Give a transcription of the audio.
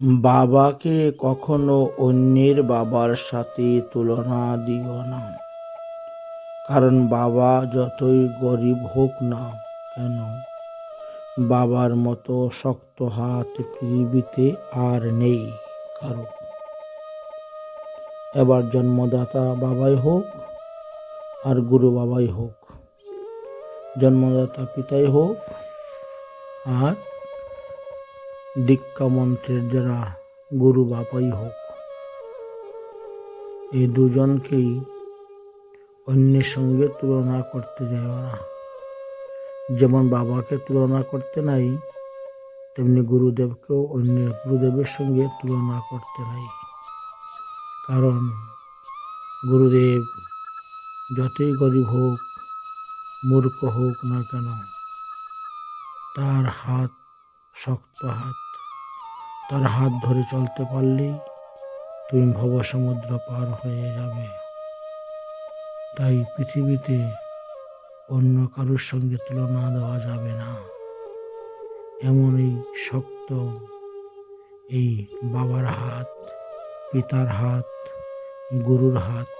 বাবাকে কখনো অন্যের বাবার সাথে তুলনা দিও না। কারণ বাবা যতই গরিব হোক না কেন, বাবার মতো শক্ত হাত পৃথিবীতে আর নেই কারও। এবার জন্মদাতা বাবাই হোক আর গুরু বাবাই হোক, জন্মদাতা পিতাই হোক আর দীক্ষা মন্ত্রের যারা গুরু বাপাই হোক। এই দুজনকেই অন্যের সঙ্গে তুলনা করতে যাও না। যেমন বাবাকে তুলনা করতে নাই, তেমনি গুরুদেবকেও অন্য গুরুদেবের সঙ্গে তুলনা করতে নাই। কারণ গুরুদেব যতই গরিব হোক, মূর্খ হোক না কেন, তার হাত শক্ত হাত। তার হাত ধরে চলতে পারলেই তুমি ভবসমুদ্র পার হয়ে যাবে। তাই পৃথিবীতে অন্য কারোর সঙ্গে তুলনা দেওয়া যাবে না। এমন এই শক্ত এই বাবার হাত, পিতার হাত, গুরুর হাত।